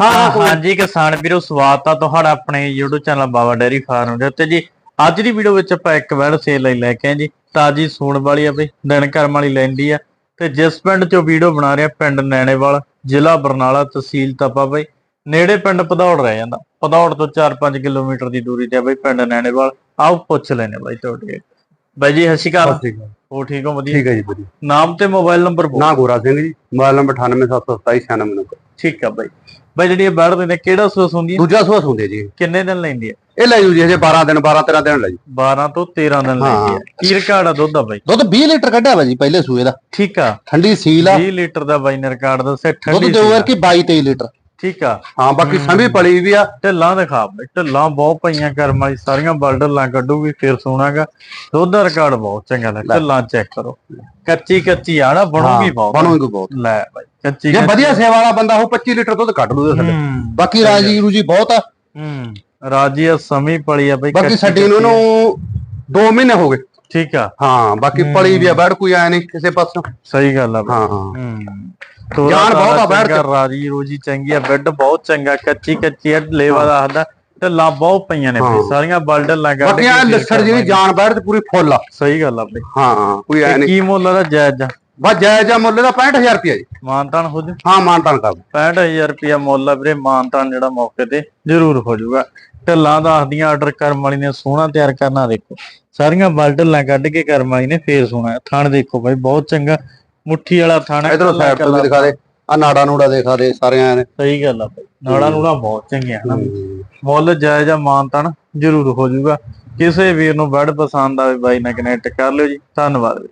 ਹਾਂ, ਕੋਈ- ਹਾਂਜੀ ਕਿਸਾਨ ਵੀਰੋ ਸਵਾਗਤ ਆ ਤੁਹਾਡਾ ਆਪਣੇ YouTube channel Baba dairy farm ਦੇ ਉੱਤੇ ਜੀ। ਅੱਜ ਦੀ ਵੀਡੀਓ ਵਿੱਚ ਆਪਾਂ ਇੱਕ ਵੈੜ ਸੇਲ ਲਈ ਲੈ ਕੇ ਆਏ ਜੀ। ਤਾਜੀ ਸੂਣ ਵਾਲੀ ਆ ਬਈ ਦਿਨ ਕਰਮ ਵਾਲੀ ਲੈਂਦੀ ਆ। ਤੇ ਜਿਸ ਪਿੰਡ ਚੋਂ ਵੀਡੀਓ ਬਣਾ ਰਿਹਾ ਪਿੰਡ ਨੈਣੇਵਾਲ ਜ਼ਿਲ੍ਹਾ ਬਰਨਾਲਾ ਤਹਿਸੀਲ ਤਪਾ ਬਈ। ਨੇੜੇ ਪਿੰਡ ਪਧੌੜ ਰਹਿ ਜਾਂਦਾ। ਪਧੌੜ ਤੋਂ 4-5 ਕਿਲੋਮੀਟਰ ਦੀ ਦੂਰੀ ਤੇ ਆ ਬਈ ਪਿੰਡ ਨੈਣੇਵਾਲ। ਆਓ ਪੁੱਛ ਲੈਨੇ ਬਾਈ ਤੁਹਾਡੇ ਬਾਈ ਜੀ ਸਤਿ ਸ਼੍ਰੀ ਅਕਾਲ। ਠੀਕ ਹੈ ਠੀਕ ਹੋ? ਵਧੀਆ? ਠੀਕ ਹੈ ਜੀ ਵਧੀਆ। ਨਾਮ ਤੇ ਮੋਬਾਈਲ ਨੰਬਰ ਬੋਲ। ਨਾ Gora Singh ji. Mobile number 98772796 number. ਠੀਕ ਆ ਬਾਈ। ਬਾਈ ਜਿਹੜੀ ਇਹ ਵੈੜ ਦੇ ਨੇ ਕਿਹੜਾ ਸੂਸ ਹੁੰਦੀ ਹੈ? ਦੂਜਾ ਸੂਆ ਹੁੰਦੇ ਜੀ। ਕਿੰਨੇ ਦਿਨ ਲੈਂਦੀ ਹੈ? ਇਹ ਲੈ ਜੂ ਜੀ ਹਜੇ 12 ਦਿਨ 12 13 ਦਿਨ ਲੈ ਜੀ 12 ਤੋਂ 13 ਦਿਨ ਲੈਂਦੀ ਹੈ। ਕੀ ਰਿਕਾਰਡ ਆ ਦੁੱਧ ਦਾ ਬਾਈ? ਦੁੱਧ 20 ਲੀਟਰ ਕੱਢਿਆ ਵਾ ਜੀ ਪਹਿਲੇ ਸੂਏ ਦਾ। ਠੀਕ ਆ। ਠੰਡੀ ਸੀਲ ਆ। 20 ਲੀਟਰ ਦਾ ਬਾਈ ਨੇ ਰਿਕਾਰਡ ਦੱਸਿਆ ਦੁੱਧ ਠੰਡੀ ਦੇਊਗਾ ਸੀ ਕਿ 22 23 ਲੀਟਰ। ਠੀਕ ਆ। ਹਾਂ ਬਾਕੀ ਸੰਭੀ ਪਲੀ ਵੀ ਆ। ਢਿੱਲਾਂ ਦਿਖਾ ਬਾਈ ਢਿੱਲਾਂ ਬਹੁਤ ਪਈਆਂ ਕਰਮ ਵਾਲੀ ਸਾਰੀਆਂ ਬਲਡਲਾਂ ਕੱਢੂਗੀ ਫਿਰ ਸੋਣਾਗਾ ਦੁੱਧ ਦਾ ਰਿਕਾਰਡ ਬਹੁਤ ਚੰਗਾ ਲੱਗ ਢਿੱਲਾਂ ਚੈੱਕ ਕਰੋ। ਕੱਚੀ ਕੱਚੀ ਆ ਨਾ ਬਣੂਗੀ ਬਹੁਤ। ਬਣੂਗੀ ਬਹੁਤ। ਲੈ ਬਾਈ। ਕੱਚੀ ਜੇ। ਵਧੀਆ ਸੇਵਾ ਵਾਲਾ ਬੰਦਾ ਉਹ 25 ਲੀਟਰ ਦੁੱਧ ਕੱਢ ਲੂਗਾ ਸਾਡੇ ਬਾਕੀ ਰਾਜੀ ਰੂਜੀ ਬਹੁਤ ਆ। ਹੂੰ। ਰਾਜੀ ਆ ਸਮੀ ਪਲੀ ਆ ਬਾਈ ਬਾਕੀ ਛੱਡੀ ਨੂੰ ਇਹਨੂੰ 2 ਮਹੀਨੇ ਹੋ ਗਏ। ਠੀਕ ਆ। ਹਾਂ ਬਾਕੀ ਪਲੀ ਵੀ ਆ ਬੈੜ ਕੋਈ ਆਇਆ ਨਹੀਂ ਕਿਸੇ ਪਾਸੋਂ। ਸਹੀ ਗੱਲ ਆ ਬਾਈ। ਹਾਂ ਹਾਂ। ਜਾਨ ਬਹੁਤ ਆ ਬੈਠ ਚੰਗਾ, ਰਾਜੀ ਰੋਜੀ ਚੰਗੀ ਆ ਬੈੱਡ ਬਹੁਤ ਚੰਗਾ ਕੱਚੀ ਕੱਚੀ ਆ ਲੇਵਾ ਦੱਸਦਾ ਢਿੱਲਾਂ ਬਹੁਤ ਪਈਆਂ ਨੇ। ਸਾਰੀਆਂ ਬਲਡਲਾਂ ਕੱਢ ਬਾਕੀ ਆ ਲੱਸੜ ਜਾਨ ਬੈੜ ਤੇ ਪੂਰੀ ਫੁੱਲ ਆ। ਸਹੀ ਗੱਲ ਆ ਬਈ। ਹਾਂ ਕੋਈ ਆਇਆ ਨਹੀਂ। ਕੀ ਮੁੱਲ ਦਾ ਜਾਇਜ਼ ਆ? ਬਸ ਜਾਇਜ਼ ਆ ਮੁੱਲ ਦਾ 65000 ਰੁਪਇਆ ਜੀ। ਮਾਨਤਾਨ ਹੋ ਜੂ। ਹਾਂ ਮਾਨਤਾਨ ਕਰ 65000 ਰੁਪਿਆ ਮੁੱਲ ਆ ਵੀਰੇ ਮਾਨਤਾਨ ਜਿਹੜਾ ਮੌਕੇ ਤੇ ਜ਼ਰੂਰ ਹੋ ਜਾਊਗਾ। ਢਿੱਲਾਂ ਦੱਸਦੀਆਂ ਆਰਡਰ ਕਰਮ ਵਾਲੀ ਨੇ ਸੋਹਣਾ ਤਿਆਰ ਕਰਨਾ ਦੇਖੋ। ਸਾਰੀਆਂ ਬਲਡਲਾਂ ਕੱਢ ਕੇ ਕਰਮ ਵਾਲੀ ਨੇ ਫੇਰ ਸੋਹਣਾ ਥਣ ਦੇਖੋ ਬਾਈ ਬਹੁਤ ਚੰਗਾ। ਮੁੱਠੀ ਵਾਲਾ ਥਣ ਇਧਰੋਂ ਸਾਈਡ ਤੋਂ ਵੀ। ਦਿਖਾ ਦੇ। ਆ ਨਾੜਾ ਨੂੜਾ ਦਿਖਾ ਦੇ ਸਾਰਿਆਂ ਨੇ। ਸਹੀ ਗੱਲ ਆ ਬਾਈ। ਨਾੜਾ ਨੂੜਾ ਬਹੁਤ ਚੰਗੀਆਂ ਹਨ ਮੁੱਲ ਜਾਇਜ਼ ਆ ਮਾਨਤਾਨ ਜ਼ਰੂਰ ਹੋ ਜਾਊਗਾ। ਕਿਸੇ ਵੀਰ ਨੂੰ ਬੜ ਪਸੰਦ ਆਵੇ ਬਾਈ ਨਾਲ ਕਨੈਕਟ ਕਰ ਲਿਓ ਜੀ। ਧੰਨਵਾਦ।